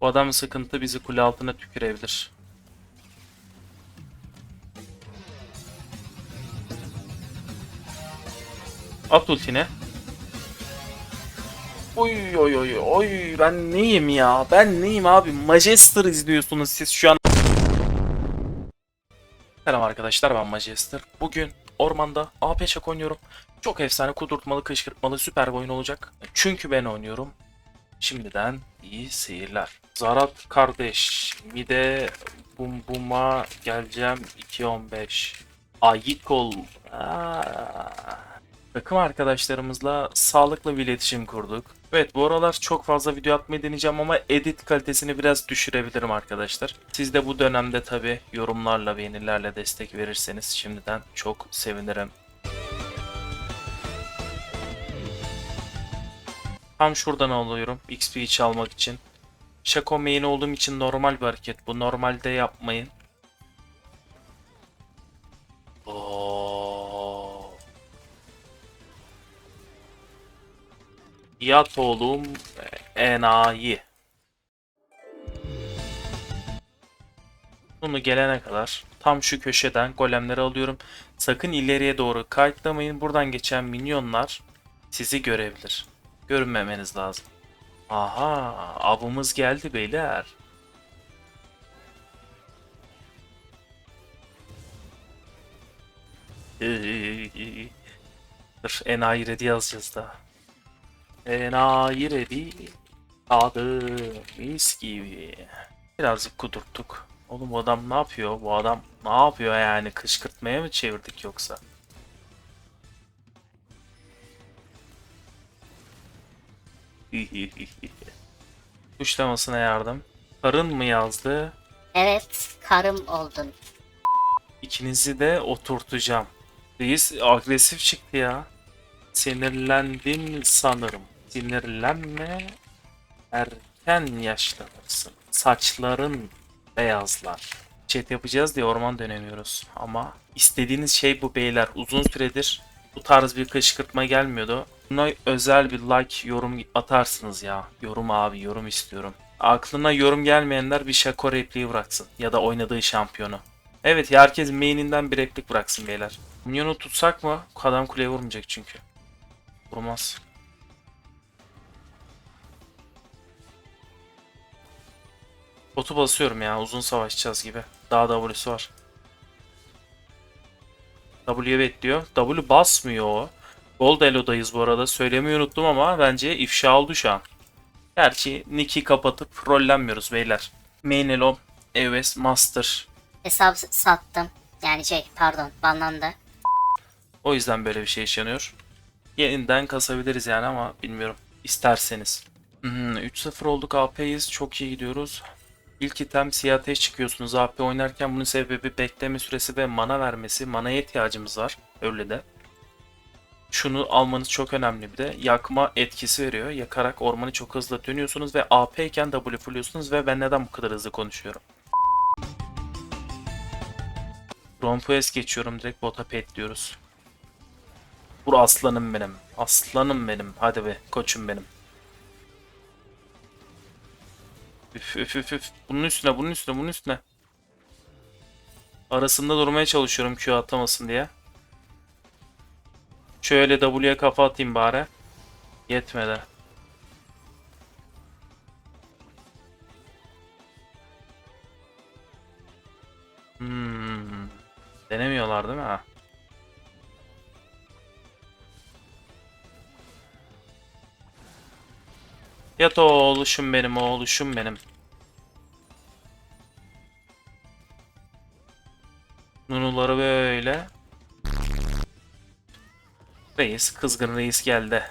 Bu adam sıkıntı bizi kule altına tükürebilir. At ultini. Oy oy oy oy ben neyim ya? Ben neyim abi? Majester izliyorsunuz siz şu an. Selam arkadaşlar ben Majester. Bugün ormanda AP Şak oynuyorum. Çok efsane kudurtmalı kışkırtmalı süper bir oyun olacak. Çünkü ben oynuyorum. Şimdiden iyi seyirler. Zarat kardeş, mide bum buma geleceğim 2.15. Ayık ol. Takım arkadaşlarımızla sağlıklı bir iletişim kurduk. Evet bu aralar çok fazla video atmayı deneyeceğim ama edit kalitesini biraz düşürebilirim arkadaşlar. Siz de bu dönemde tabi yorumlarla beğenilerle destek verirseniz şimdiden çok sevinirim. Tam şuradan alıyorum XP çalmak için. Şako main olduğum için normal bir hareket bu. Normalde yapmayın. Oo. Yat oğlum enayi. Bunu gelene kadar tam şu köşeden golemleri alıyorum. Sakın ileriye doğru kayıtlamayın. Buradan geçen minyonlar sizi görebilir. Görünmemeniz lazım. Aha, avımız geldi beyler. Dur, enayi ready yazacağız da. Enayi ready. Adı mis gibi. Birazcık kudurttuk. Oğlum bu adam ne yapıyor? Bu adam ne yapıyor yani? Kışkırtmaya mı çevirdik yoksa? Tuşlamasına yardım. Karın mı yazdı? Evet, karım oldun. İkinizi de oturtacağım. Reis agresif çıktı ya. Sinirlendin sanırım. Sinirlenme. Erken yaşlanırsın. Saçların beyazlar. Chat yapacağız diye orman dönemiyoruz. Ama istediğiniz şey bu beyler. Uzun süredir bu tarz bir kışkırtma gelmiyordu. Buna özel bir like, yorum atarsınız ya. Yorum abi, yorum istiyorum. Aklına yorum gelmeyenler bir Shaco repliği bıraksın. Ya da oynadığı şampiyonu. Evet ya herkes main'inden bir replik bıraksın beyler. Minyonu tutsak mı? Adam kuleye vurmayacak çünkü. Vurmaz. Botu basıyorum ya uzun savaşacağız gibi. Daha W'su var. W bekliyor. W basmıyor o. Gold Elo'dayız bu arada. Söylemeyi unuttum ama bence ifşa oldu şu an. Gerçi Nick'i kapatıp rollenmiyoruz beyler. Main Elo, EOS, Master. Hesap sattım. Yani şey, pardon, banlandı. O yüzden böyle bir şey yaşanıyor. Yeniden kasabiliriz yani ama bilmiyorum. İsterseniz. Hmm, 3-0 olduk AP'yiz. Çok iyi gidiyoruz. İlk item siyah ateş çıkıyorsunuz. AP oynarken bunun sebebi bekleme süresi ve mana vermesi. Manaya ihtiyacımız var. Öyle de. Şunu almanız çok önemli bir de. Yakma etkisi veriyor. Yakarak ormanı çok hızlı dönüyorsunuz ve AP iken W fulluyorsunuz ve ben neden bu kadar hızlı konuşuyorum? Rompues geçiyorum direkt bota pet diyoruz. Vur aslanım benim. Aslanım benim. Hadi be koçum benim. Üf üf üf üf. Bunun üstüne bunun üstüne bunun üstüne. Arasında durmaya çalışıyorum Q atlamasın diye. Şöyle W'ye kafa atayım bari. Yetmedi. Hmm. Denemiyorlar değil mi? Yat oğluşum benim, oğluşum benim. Nunuları böyle. Reis, kızgın reis geldi.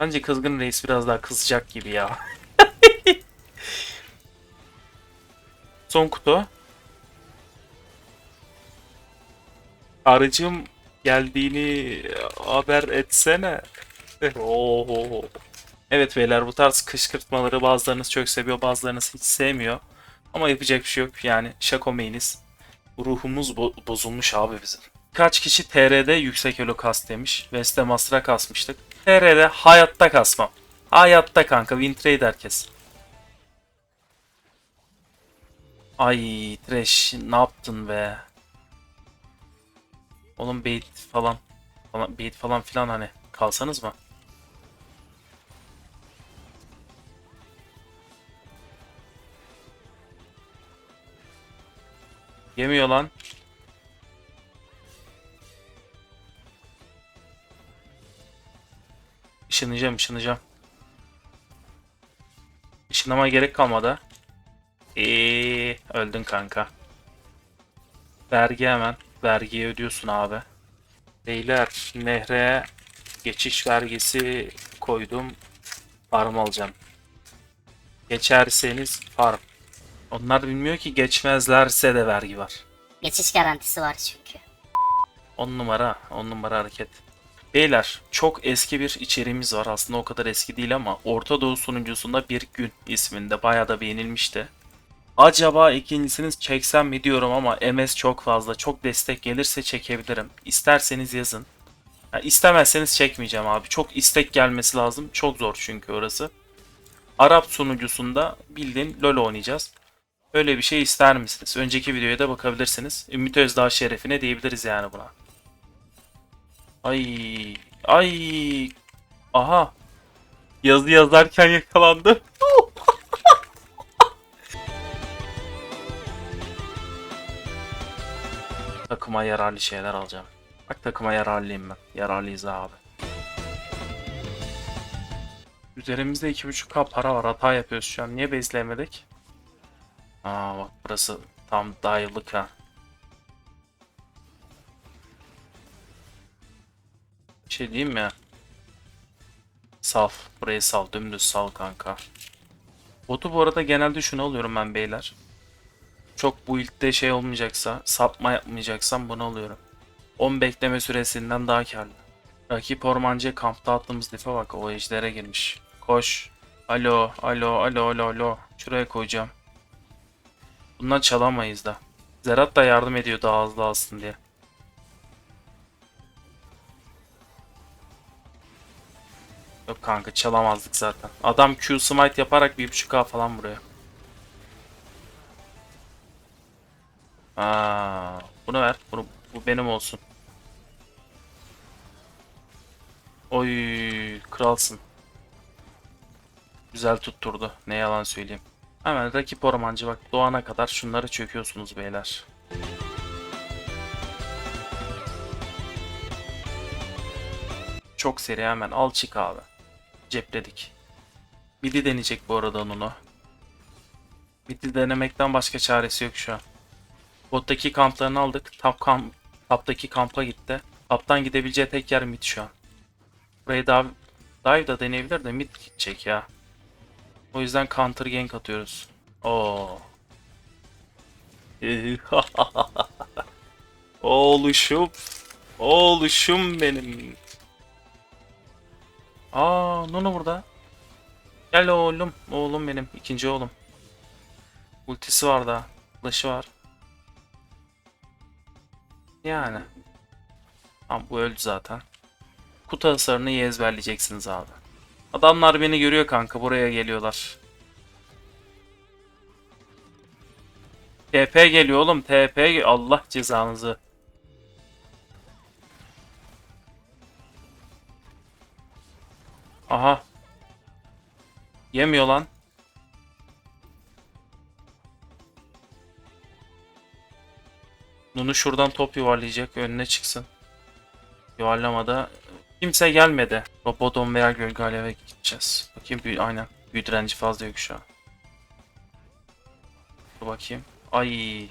Bence kızgın reis biraz daha kızacak gibi ya. Son kutu. Arıcım geldiğini haber etsene. Oo. Evet beyler bu tarz kışkırtmaları bazılarınız çok seviyor bazılarınız hiç sevmiyor. Ama yapacak bir şey yok yani şako main'iz. Ruhumuz bo- bozulmuş abi bizim. Kaç kişi TR'de yüksek elo kas demiş. Veste Master'a kasmıştık. TR'de hayatta kasmam. Hayatta kanka win trade herkes. Ay trash ne yaptın be? Oğlum bait falan falan bait falan filan hani kalsanız mı? Yemiyor lan. Işınlayacağım, ışınlayacağım. Işınlamaya gerek kalmadı. Eee, öldün kanka. Vergi hemen. Vergiyi ödüyorsun abi. Beyler, nehre geçiş vergisi koydum. Farm alacağım. Geçerseniz farm. Onlar bilmiyor ki geçmezlerse de vergi var. Geçiş garantisi var çünkü. 10 numara, 10 numara hareket. Beyler, çok eski bir içeriğimiz var. Aslında o kadar eski değil ama Orta Doğu sunucusunda bir gün isminde bayağı da beğenilmişti. Acaba ikincisini çeksem mi diyorum ama MS çok fazla. Çok destek gelirse çekebilirim. İsterseniz yazın. Ha, istemezseniz çekmeyeceğim abi. Çok istek gelmesi lazım. Çok zor çünkü orası. Arap sunucusunda bildiğin LoL oynayacağız. Öyle bir şey ister misiniz? Önceki videoya da bakabilirsiniz. Ümit Özdağ şerefine diyebiliriz yani buna. Ay, ay. Aha. Yazı yazarken yakalandı. Takıma yararlı şeyler alacağım. Bak takıma yararlıyım ben. Yararlıyız abi. Üzerimizde 2.5k para var. Hata yapıyoruz şu an. Niye bezleyemedik? Aa bak burası tam dayılık ha. Bir şey diyeyim mi? Sal. Burayı sal. Dümdüz sal kanka. Botu bu arada genelde şunu alıyorum ben beyler. Çok bu ilkte şey olmayacaksa, sapma yapmayacaksam bunu alıyorum. 10 bekleme süresinden daha karlı. Rakip ormancı kampta attığımız dife bak o ejdere girmiş. Koş. Alo, alo, alo, alo, alo. Şuraya koyacağım. Bundan çalamayız da. Zerat da yardım ediyor daha hızlı alsın diye. Yok kanka çalamazdık zaten. Adam Q smite yaparak 1.5k falan vuruyor. Aa, bunu ver. Bunu, bu benim olsun. Oy kralsın. Güzel tutturdu. Ne yalan söyleyeyim. Hemen rakip ormancı bak doğana kadar şunları çöküyorsunuz beyler. Çok seri hemen al çık abi. Cepledik. Midi deneyecek bu arada onu. Midi denemekten başka çaresi yok şu an. Bottaki kamplarını aldık. Top kamp, top'taki kampa gitti. Top'tan gidebileceği tek yer mid şu an. Burayı dive, dive da deneyebilir de mid gidecek ya. O yüzden counter gank atıyoruz. Oo. Oğluşum. Oğluşum benim. Aa, Nunu burada. Gel oğlum. Oğlum benim. ikinci oğlum. Ultisi var daha. Flash'ı var. Yani. Tamam bu öldü zaten. Kutu hasarını iyi ezberleyeceksiniz abi. Adamlar beni görüyor kanka. Buraya geliyorlar. TP geliyor oğlum. TP Allah cezanızı. Aha. Yemiyor lan. Nunu şuradan top yuvarlayacak. Önüne çıksın. Yuvarlamada kimse gelmedi. Roboton veya gölge gideceğiz. Bakayım büyü, aynen. Büyü direnci fazla yok şu an. Dur bakayım. Ay.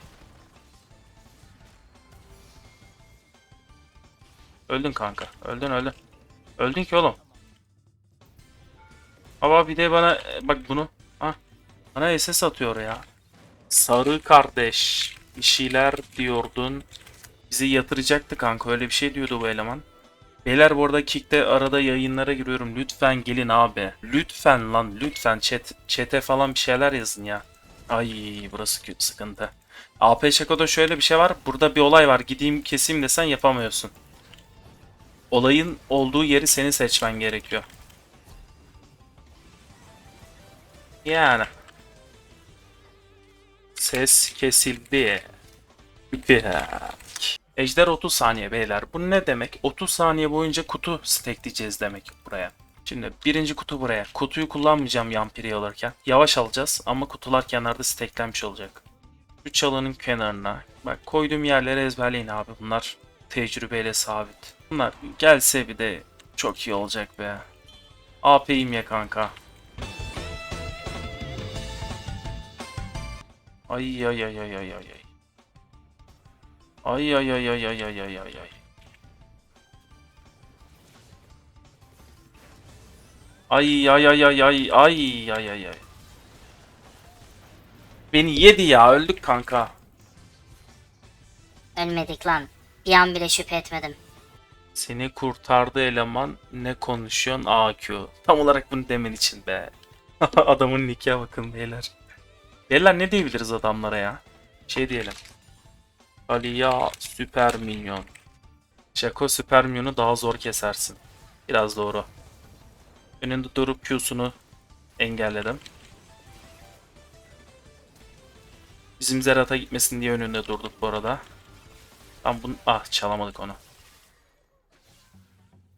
Öldün kanka. Öldün öldün. Öldün ki oğlum. Ama bir de bana bak bunu. Ha. Bana SS atıyor ya. Sarı kardeş. Bir şeyler diyordun. Bizi yatıracaktı kanka. Öyle bir şey diyordu bu eleman. Beyler bu arada Kick'te arada yayınlara giriyorum. Lütfen gelin abi. Lütfen lan lütfen chat, chat'e falan bir şeyler yazın ya. Ay burası sıkıntı. AP Şako'da şöyle bir şey var. Burada bir olay var. Gideyim keseyim desen yapamıyorsun. Olayın olduğu yeri seni seçmen gerekiyor. Yani. Ses kesildi. Güzel. Ejder 30 saniye beyler. Bu ne demek? 30 saniye boyunca kutu stackleyeceğiz demek buraya. Şimdi birinci kutu buraya. Kutuyu kullanmayacağım Yampiri alırken. Yavaş alacağız ama kutular kenarda stacklenmiş olacak. Şu çalının kenarına. Bak koyduğum yerleri ezberleyin abi. Bunlar tecrübeyle sabit. Bunlar gelse bir de çok iyi olacak be. AP'yim ya kanka. Ay ay ay ay ay ay ay. Ay ay ay ay ay ay ay ay ay. Ay ay ay ay ay ay ay ay. Beni yedi ya öldük kanka. Ölmedik lan. Bir an bile şüphe etmedim. Seni kurtardı eleman ne konuşuyorsun AQ. Tam olarak bunu demen için be. Adamın nikah bakın beyler. Beyler ne diyebiliriz adamlara ya? Şey diyelim. Aliya süper minyon. Jaco süper minyonu daha zor kesersin. Biraz doğru. Önünde durup Q'sunu engelledim. Bizim Zerat'a gitmesin diye önünde durduk bu arada. Tam bunu... Ah çalamadık onu.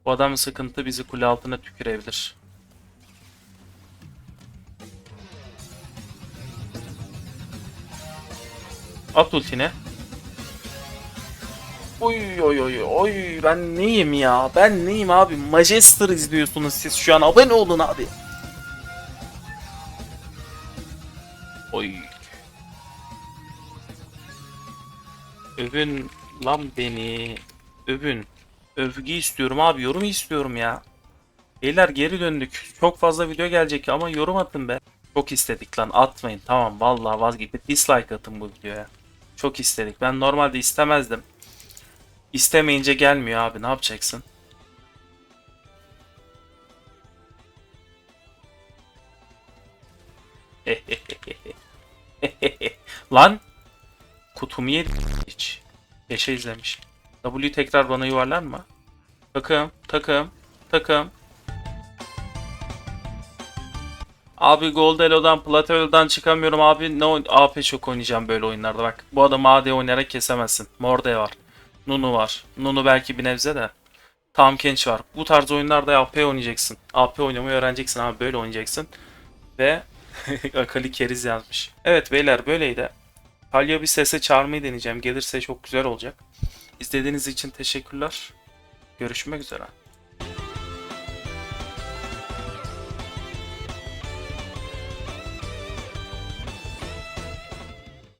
Bu adam sıkıntı bizi kule altına tükürebilir. At ultine. Oy oy oy oy ben neyim ya? Ben neyim abi? Majester izliyorsunuz siz şu an. Abone olun abi. Oy. Övün lan beni. Övün. Övgü istiyorum abi. Yorum istiyorum ya. Beyler geri döndük. Çok fazla video gelecek ama yorum atın be. Çok istedik lan atmayın. Tamam vallahi vazgeçtim. Dislike atın bu videoya. Çok istedik. Ben normalde istemezdim. İstemeyince gelmiyor abi. Ne yapacaksın? Lan kutumu yedi hiç. Yaşa izlemiş. W tekrar bana yuvarlar mı? Takım, takım, takım. Abi Goldelo'dan, Platelo'dan çıkamıyorum abi. Ne AP çok oynayacağım böyle oyunlarda bak. Bu adamı AD oynayarak kesemezsin. Morde var. Nunu var. Nunu belki bir nebze de. Tam Kench var. Bu tarz oyunlarda AP oynayacaksın. AP oynamayı öğreneceksin abi. Böyle oynayacaksın. Ve Akali Keriz yazmış. Evet beyler böyleydi. Talya bir sese çağırmayı deneyeceğim. Gelirse çok güzel olacak. İzlediğiniz için teşekkürler. Görüşmek üzere.